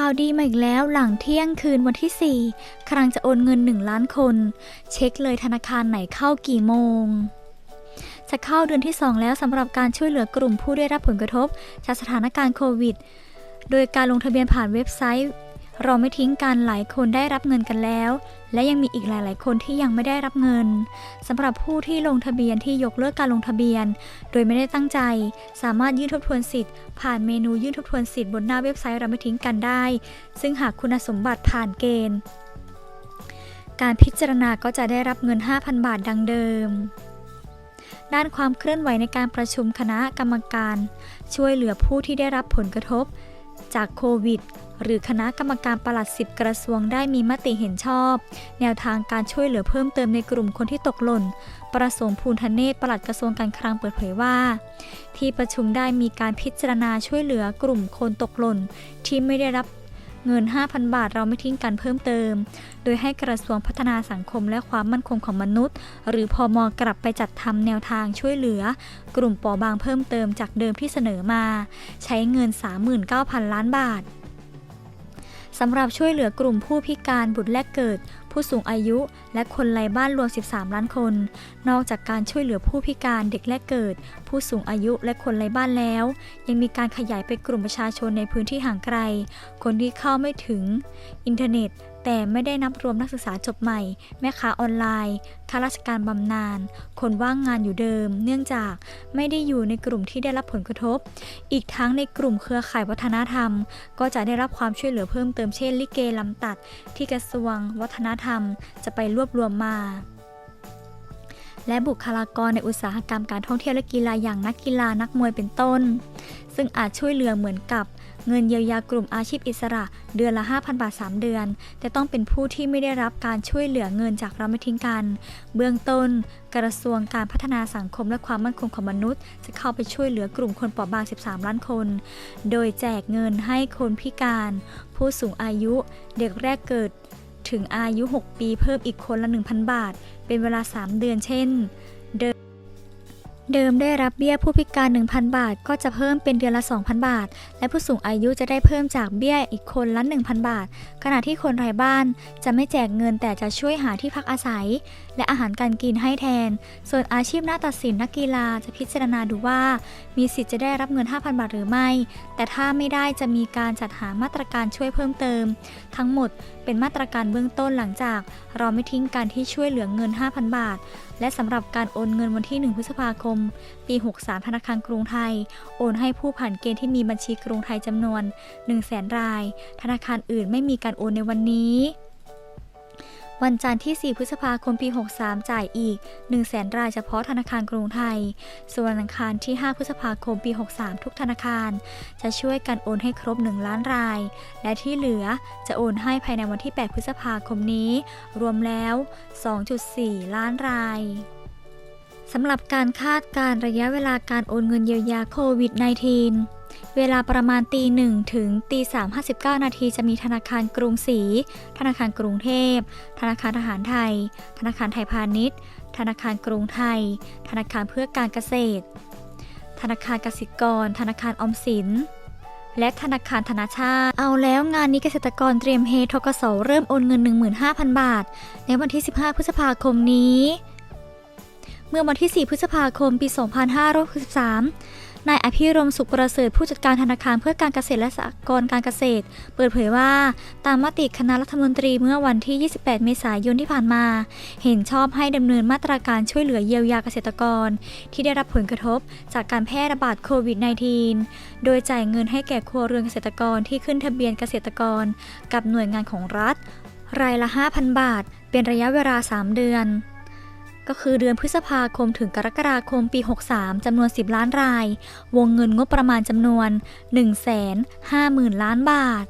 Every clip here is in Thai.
ข่าวดีมาอีกแล้วหลังเที่ยงคืนวันที่ 4 ครั้งจะโอนเงิน 1 ล้านคน เช็คเลยธนาคารไหนเข้ากี่โมง จะเข้าเดือนที่ 2 แล้วสำหรับการช่วยเหลือกลุ่มผู้ได้รับผลกระทบจากสถานการณ์โควิด โดยการลงทะเบียนผ่านเว็บไซต์ เราไม่ทิ้งกันหลายคนได้รับเงินกันแล้ว และยังมีอีกหลาย ๆ คนที่ยังไม่ได้รับเงินสำหรับผู้ที่ลงทะเบียนที่ยกเลิกการลงทะเบียน โดยไม่ได้ตั้งใจ สามารถยื่นทบทวนสิทธิ์ ผ่านเมนูยื่นทบทวนสิทธิ์บนหน้าเว็บไซต์เราไม่ทิ้งกันได้ ซึ่งหากคุณสมบัติผ่านเกณฑ์ การพิจารณาก็จะได้รับเงิน 5,000 บาทดังเดิมด้านความเคลื่อนไหวในการประชุมคณะกรรมการ ช่วยเหลือผู้ที่ได้รับผลกระทบ จากโควิด หรือคณะกรรมการปลัดสิบกระทรวงได้มีมติเห็นชอบ แนวทางการช่วยเหลือเพิ่มเติมในกลุ่มคนที่ตกหล่น ประสงค์ภูนทเนศปลัดกระทรวงการคลังเปิดเผยว่า ที่ประชุมได้มีการพิจารณาช่วยเหลือกลุ่มคนตกหล่น ที่ไม่ได้รับ เงิน 5,000 บาทเราไม่ทิ้งกันเพิ่มเติม โดยให้กระทรวงพัฒนาสังคมและความมั่นคงของมนุษย์ หรือพอมกลับไปจัดทำแนวทางช่วยเหลือ กลุ่มปอบางเพิ่มเติมจากเดิมที่เสนอมา ใช้เงิน 39,000 ล้านบาทสำหรับช่วยเหลือกลุ่มผู้พิการบุตรแรกเกิด ผู้สูงอายุ และคนไร้บ้านรวม 13 ล้านคน นอกจากการช่วยเหลือผู้พิการเด็กแรกเกิด ผู้สูงอายุและคนไร้บ้านแล้ว ยังมีการขยายไปกลุ่มประชาชนในพื้นที่ห่างไกล คนที่เข้าไม่ถึง อินเทอร์เน็ต แต่ไม่ได้นับรวมนักศึกษาจบใหม่ แม่ค้าออนไลน์ข้าราชการบำนาญคนว่างงานอยู่เดิม เนื่องจากไม่ได้อยู่ในกลุ่มที่ได้รับผลกระทบ อีกทั้งในกลุ่มเครือข่ายวัฒนธรรม ก็จะได้รับความช่วยเหลือเพิ่มเติมเช่นลิเกลำตัด ที่กระทรวงวัฒนธรรม จะไปรวบรวมมา และบุคลากรในอุตสาหกรรมการท่องเที่ยวและกีฬาอย่างนักกีฬานักมวยเป็นต้น ซึ่งอาจช่วยเหลือเหมือนกับเงินเยียวยากลุ่มอาชีพอิสระเดือนละ 5,000 บาท 3 เดือน แต่ต้องเป็นผู้ที่ไม่ได้รับการช่วยเหลือเงินจากเราไม่ทิ้งกัน เบื้องต้น กระทรวงการพัฒนาสังคมและความมั่นคงของมนุษย์ จะเข้าไปช่วยเหลือกลุ่มคนเปราะบาง 13 ล้านคน โดยแจกเงินให้คนพิการ ผู้สูงอายุ เด็กแรกเกิด ถึงอายุ 6 ปีเพิ่มอีกคนละ 1,000 บาท เป็นเวลา 3 เดือนเช่น เดิม เดิมได้รับเบี้ยผู้พิการ 1,000 บาท ก็จะเพิ่มเป็นเดือนละ 2,000 บาท และผู้สูงอายุจะได้เพิ่มจากเบี้ยอีกคนละ 1,000 บาท ขณะที่คนไร้บ้านจะไม่แจกเงินแต่จะช่วยหาที่พักอาศัย และอาหารการกินให้แทน ส่วนอาชีพหน้าตัดสินนักกีฬาจะพิจารณาดูว่า มีสิทธิ์จะได้รับเงิน 5,000 บาทหรือไม่ แต่ถ้าไม่ได้จะมีการจัดหามาตรการช่วยเพิ่มเติม ทั้งหมดเป็นมาตรการเบื้องต้นหลังจาก เราไม่ทิ้งการที่ช่วยเหลือเงิน 5,000 บาท และสำหรับการโอนเงินวันที่ 1 พฤษภาคม ปี 63 ธนาคารกรุงไทย โอนให้ผู้ผ่านเกณฑ์ที่มีบัญชีกรุงไทยจำนวน 1 0 0 0 0แราย ธนาคารอื่นไม่มีการโอนในวันนี้ วันจันทร์ที่ 4 พฤษภาคมปี 63 จ่ายอีก 1 0 0 0 0แสนรายเฉพาะธนาคารกรุงไทย ส่วนวันอังคารที่ 5 พฤษภาคมปี 63 ทุกธนาคาร จะช่วยกันโอนให้ครบ 1 ล้านราย และที่เหลือจะโอนให้ภายในวันที่ 8 พฤษภาคมนี้ รวมแล้ว 2.4 ล้านรายสำหรับการคาดการณ์ระยะเวลาการโอนเงินเยียวยาโควิด -19 เวลาประมาณตีหนึ่งถึงตีสามห้าสิบเก้านาทีจะมีธนาคารกรุงศรี ธนาคารกรุงเทพ ธนาคารทหารไทย ธนาคารไทยพาณิชย์ ธนาคารกรุงไทย ธนาคารเพื่อการเกษตร ธนาคารกสิกร ธนาคารออมสิน และธนาคารธนาชาติ เอาแล้วงานนี้เกษตรกรเตรียมเฮทกสเริ่มโอนเงิน 15,000 บาท ในวันที่ 15 พฤษภาคมนี้ เมื่อวันที่ 4 พฤษภาคม ปี 2563 นายอภิรมสุขประเสริฐผู้จัดการธนาคารเพื่อการเกษตรและสหกรณ์การเกษตร เปิดเผยว่า ตามมติคณะรัฐมนตรีเมื่อวันที่ 28 เมษายนที่ผ่านมา เห็นชอบให้ดำเนินมาตรการช่วยเหลือเยียวยาเกษตรกร ที่ได้รับผลกระทบจากการแพร่ระบาดโควิด -19 โดยจ่ายเงินให้แก่ครัวเรือนเกษตรกรที่ขึ้นทะเบียนเกษตรกร กับหน่วยงานของรัฐ รายละ 5,000 บาท เป็นระยะเวลา 3 เดือน ก็คือเดือนพฤษภาคมถึงกรกฎาคมปี 63 จำนวน 10 ล้านราย วงเงินงบประมาณจำนวน 150,000 ล้านบาท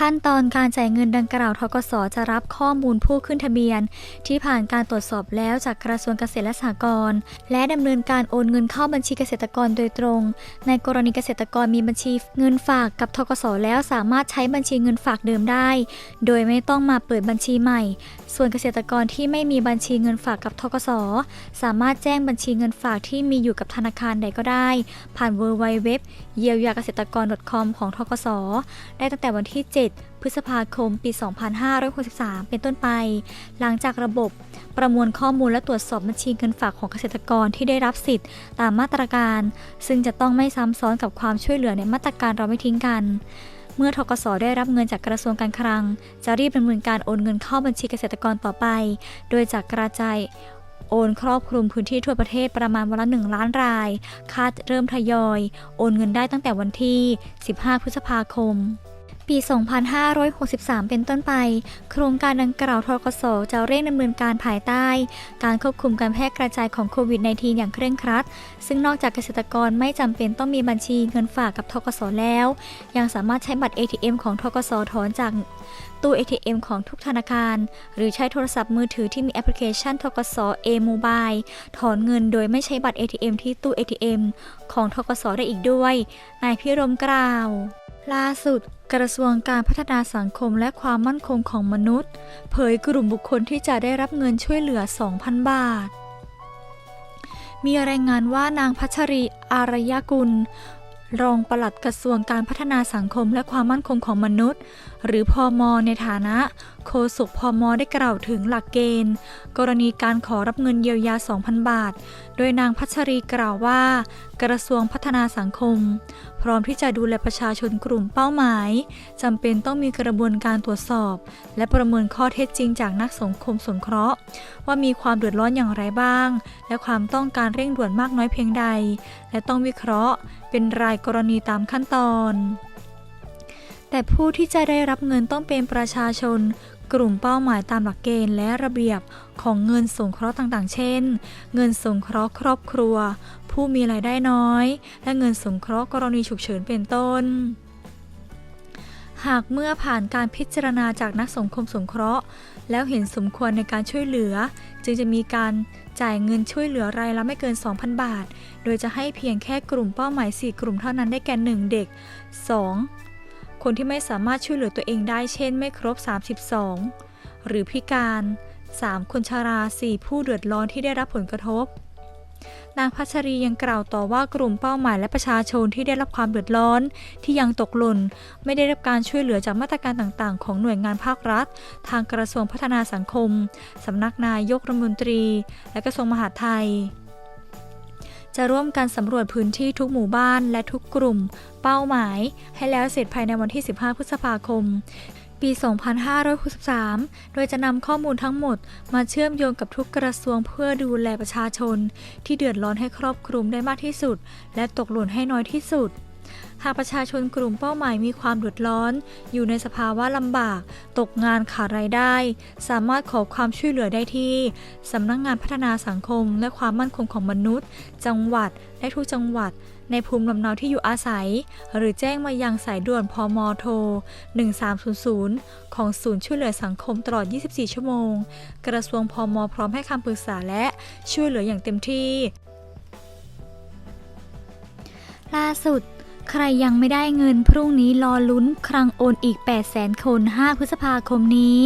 ขั้นตอนการจ่ายเงินดังกล่าวทกสจะรับข้อมูลผู้ขึ้นทะเบียน ที่ผ่านการตรวจสอบแล้วจากกระทรวงเกษตรและสหกรณ์และดำเนินการโอนเงินเข้าบัญชีเกษตรกรโดยตรง ในกรณีเกษตรกรมีบัญชีเงินฝากกับทกสแล้วสามารถใช้บัญชีเงินฝากเดิมได้ โดยไม่ต้องมาเปิดบัญชีใหม่ ส่วนเกษตรกรที่ไม่มีบัญชีเงินฝากกับทกสสามารถแจ้งบัญชีเงินฝากที่มีอยู่กับธนาคารใดก็ได้ ผ่าน w w w เยียวยาเกษตรกร .com ของทกสได้ตั้งแต่วันที่ 7พฤษภาคม ปี 2563 เป็นต้นไป หลังจากระบบประมวลข้อมูลและตรวจสอบบัญชีเงินฝากของเกษตรกรที่ได้รับสิทธิ์ตามมาตรการ ซึ่งจะต้องไม่ซ้ำซ้อนกับความช่วยเหลือในมาตรการเราไม่ทิ้งกันเมื่อทกสได้รับเงินจากกระทรวงการคลัง จะรีบดำเนินการโอนเงินเข้าบัญชีเกษตรกรต่อไป โดยจากกระจายโอนครอบคลุมพื้นที่ทั่วประเทศประมาณวันละ1ล้านราย คาดเริ่มทยอย โอนเงินได้ตั้งแต่วันที่ 15 พฤษภาคม ปี 2563 เป็นต้นไป โครงการดังกล่าวทกสจะเร่งดำเนินการภายใต้ การควบคุมการแพร่กระจายของโควิด -19 อย่างเคร่งครัด ซึ่งนอกจากเกษตรกรไม่จำเป็นต้องมีบัญชีเงินฝากกับทกสแล้ว ยังสามารถใช้บัตร ATM ของทกสถอนจากตู้ ATM ของทุกธนาคาร หรือใช้โทรศัพท์มือถือที่มีแอปพลิเคชันทกส A-Mobile ถอนเงินโดยไม่ใช้บัตร ATM ที่ตู้ ATM ของทกสได้อีกด้วย นายพิรมกล่าว ล่าสุด กระทรวงการพัฒนาสังคมและความมั่นคงของมนุษย์ เผยกลุ่มบุคคลที่จะได้รับเงินช่วยเหลือ 2,000 บาท มีรายงานว่านางพัชรีอารยกุล รองปลัดกระทรวงการพัฒนาสังคมและความมั่นคงของมนุษย์ หรือพอมในฐานะ โฆษกพอมได้กล่าวถึงหลักเกณฑ์ กรณีการขอรับเงินเยียวยา 2,000 บาท โดยนางพัชรีกล่าวว่า กระทรวงพัฒนาสังคม พร้อมที่จะดูแลประชาชนกลุ่มเป้าหมายจำเป็นต้องมีกระบวนการตรวจสอบ และประเมินข้อเท็จจริงจากนักสังคมสงเคราะห์ ว่ามีความเดือดร้อนอย่างไรบ้าง และความต้องการเร่งด่วนมากน้อยเพียงใด และต้องวิเคราะห์ เป็นรายกรณีตามขั้นตอน แต่ผู้ที่จะได้รับเงินต้องเป็นประชาชน กลุ่มเป้าหมายตามหลักเกณฑ์และระเบียบของเงินสงเคราะห์ต่างๆ เช่น เงินสงเคราะห์ครอบครัว ผู้มีรายได้น้อย และเงินสงเคราะห์กรณีฉุกเฉินเป็นต้นหากเมื่อผ่านการพิจารณาจากนักสังคมสงเคราะห์ แล้วเห็นสมควรในการช่วยเหลือ จึงจะมีการจ่ายเงินช่วยเหลือรายละไม่เกิน 2,000 บาท โดยจะให้เพียงแค่กลุ่มเป้าหมาย 4 กลุ่มเท่านั้นได้แก่ 1 เด็ก 2. คนที่ไม่สามารถช่วยเหลือตัวเองได้เช่นไม่ครบ 32 หรือพิการ 3. คนชารา 4 ผู้เดือดร้อนที่ได้รับผลกระทบ นางพัชรียังกล่าวต่อว่ากลุ่มเป้าหมายและประชาชนที่ได้รับความเดือดร้อน ที่ยังตกหล่นไม่ได้รับการช่วยเหลือจากมาตรการต่างๆ ของหน่วยงานภาครัฐ ทางกระทรวงพัฒนาสังคมสำนักนายกรัฐมนตรี และกระทรวงมหาดไทย จะร่วมกันสำรวจพื้นที่ทุกหมู่บ้านและทุกกลุ่ม เป้าหมาย ให้แล้วเสร็จภายในวันที่ 15 พฤษภาคม ปี 2563 โดยจะนำข้อมูลทั้งหมดมาเชื่อมโยงกับทุกกระทรวงเพื่อดูแลประชาชน ที่เดือดร้อนให้ครอบคลุมได้มากที่สุด และตกหล่นให้น้อยที่สุด หากประชาชนกลุ่มเป้าหมายมีความเดือดร้อน อยู่ในสภาวะลำบาก ตกงานขาดรายได้ สามารถขอความช่วยเหลือได้ที่สำนักงงานพัฒนาสังคม และความมั่นคงของมนุษย์ จังหวัดและทุกจังหวัด ในภูมิลำเนาที่อยู่อาศัย หรือแจ้งมายังสายด่วนพมโทร 1300 ของศูนย์ช่วยเหลือสังคมตลอด 24 ชั่วโมง กระทรวงพมพร้อมให้คำปรึกษาและช่วยเหลืออย่างเต็มที่ ล่าสุด ใครยังไม่ได้เงินพรุ่งนี้รอลุ้นครั้งโอนอีก800,000คน 5 พฤษภาคมนี้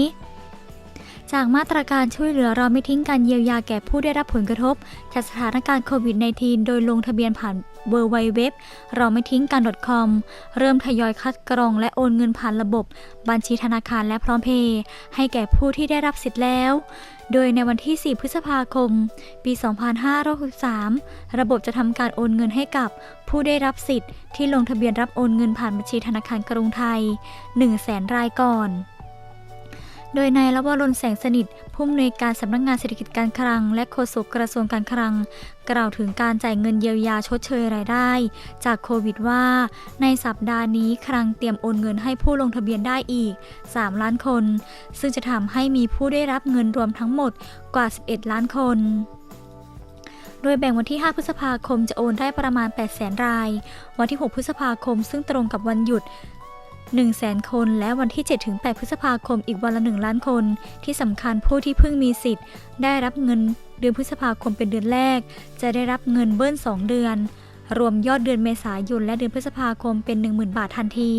จากมาตรการช่วยเหลือเราไม่ทิ้งการเยียวยาแก่ผู้ได้รับผลกระทบ จากสถานการณ์โควิด -19 โดยลงทะเบียนผ่านเวอร์ไวเว็บเราไม่ทิ้งกัน .com เริ่มทยอยคัดกรองและโอนเงินผ่านระบบ บัญชีธนาคารและพร้อมเพย์ให้แก่ผู้ที่ได้รับสิทธิ์แล้ว โดยในวันที่ 4 พฤษภาคม ปี 2563 ระบบจะทำการโอนเงินให้กับผู้ได้รับสิทธิ์ที่ลงทะเบียนรับโอนเงินผ่านบัญชีธนาคารกรุงไทย 1 0 0 0 0แสนรายก่อน โดยนายละวรนแสงสนิท ผู้อำนวยการสำนักงงานเศรษฐกิจการคลัง และโฆษกกระทรวงการคลัง กล่าวถึงการจ่ายเงินเยียวยาชดเชยรายได้ จากโควิดว่า ในสัปดาห์นี้คลังเตรียมโอนเงินให้ผู้ลงทะเบียนได้อีก 3 ล้านคน ซึ่งจะทำให้มีผู้ได้รับเงินรวมทั้งหมดกว่า 11 ล้านคนโดยแบ่งวันที่ 5 พฤษภาคมจะโอนได้ประมาณ 8 0 0แสนราย วันที่ 6 พฤษภาคม ซึ่งตรงกับวันหยุด 1 0 0 0 0แสนคน และวันที่ 7-8 พฤษภาคมอีกวันละ 1 ล้านคน ที่สำคัญผู้ที่เพิ่งมีสิทธิ์ ได้รับเงินเดือนพฤษภาคมเป็นเดือนแรก จะได้รับเงินเบิ้ล 2 เดือน รวมยอดเดือนเมษายนและเดือนพฤษภาคมเป็น 10,000 บาททันที